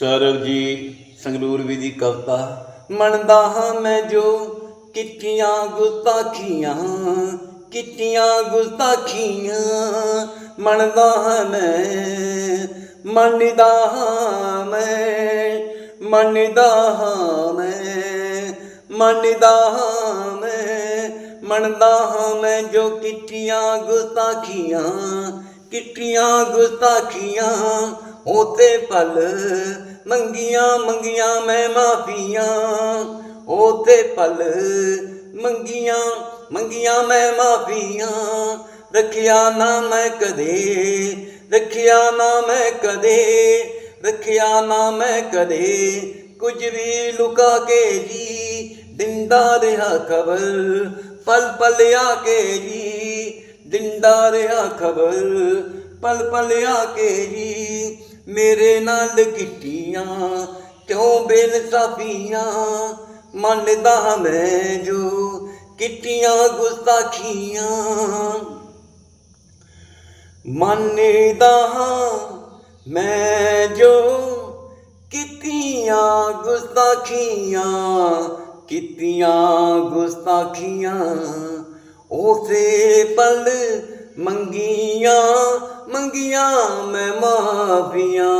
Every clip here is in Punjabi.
ਸਰਬਜੀਤ ਸੰਗਰੂਰ ਵੀ ਦੀ ਕਵਿਤਾ, ਮੰਨਦਾ ਹਾਂ ਮੈਂ ਜੋ ਕਿਤੀਆਂ ਗੁਸਤਾਖੀਆਂ ਕਿਤੀਆਂ ਗੁਸਤਾਖੀਆਂ, ਮੰਨਦਾ ਹਾਂ ਮੈਂ, ਮੰਨਦਾ ਹਾਂ ਮੈਂ, ਮੰਨਦਾ ਹਾਂ ਮੈਂ, ਮੰਨਦਾ ਹਾਂ ਮੈਂ, ਮੰਨਦਾ ਹਾਂ ਮੈਂ ਜੋ ਕਿਤੀਆਂ ਗੁਸਤਾਖੀਆਂ ਕਿਤੀਆਂ ਗੁਸਤਾਖੀਆਂ ਉਤੇ ਪਲ ਮੰਗੀਆਂ ਮੰਗੀਆਂ ਮੈਂ ਮਾਫੀਆਂ। ਉਤੇ ਪਲ ਮੰਗੀਆਂ ਮੰਗੀਆਂ ਮੈਂ ਮਾਫੀਆਂ। ਰੱਖਿਆ ਨਾ ਮੈਂ ਕਦੇ, ਰੱਖਿਆ ਨਾ ਮੈਂ ਕਦੇ, ਰੱਖਿਆ ਨਾ ਮੈਂ ਕਦੇ। ਕੁਝ ਵੀ ਲੁਕਾ ਕੇ ਜੀ, ਦਿੰਦਾ ਰਿਹਾ ਖਬਰ। ਪਲ ਪਲ ਆ ਕੇ ਜੀ, ਦਿੰਦਾ ਰਿਹਾ ਖਬਰ। ਪਲ ਪਲ ਆ ਕੇ ਜੀ ਮੇਰੇ ਨਾਲ ਕੀਤੀਆਂ, ਕਿਉਂ ਬੇਨਸਾਫੀਆਂ ਮੰਨਦਾ ਮੈਂ ਜੋ ਕੀਤੀਆਂ ਗੁਸਤਾਖੀਆਂ। ਮੰਨਦਾ ਹਾਂ ਮੈਂ ਜੋ ਕੀਤੀਆਂ ਗੁਸਤਾਖੀਆਂ ਕੀਤੀਆਂ ਗੁਸਤਾਖੀਆਂ। ਉਸੇ ਪਲ ਮੰਗੀਆਂ ਮੰਗੀਆਂ ਮੈਂ ਮਾਫੀਆਂ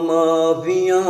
ਮਾਫੀਆਂ।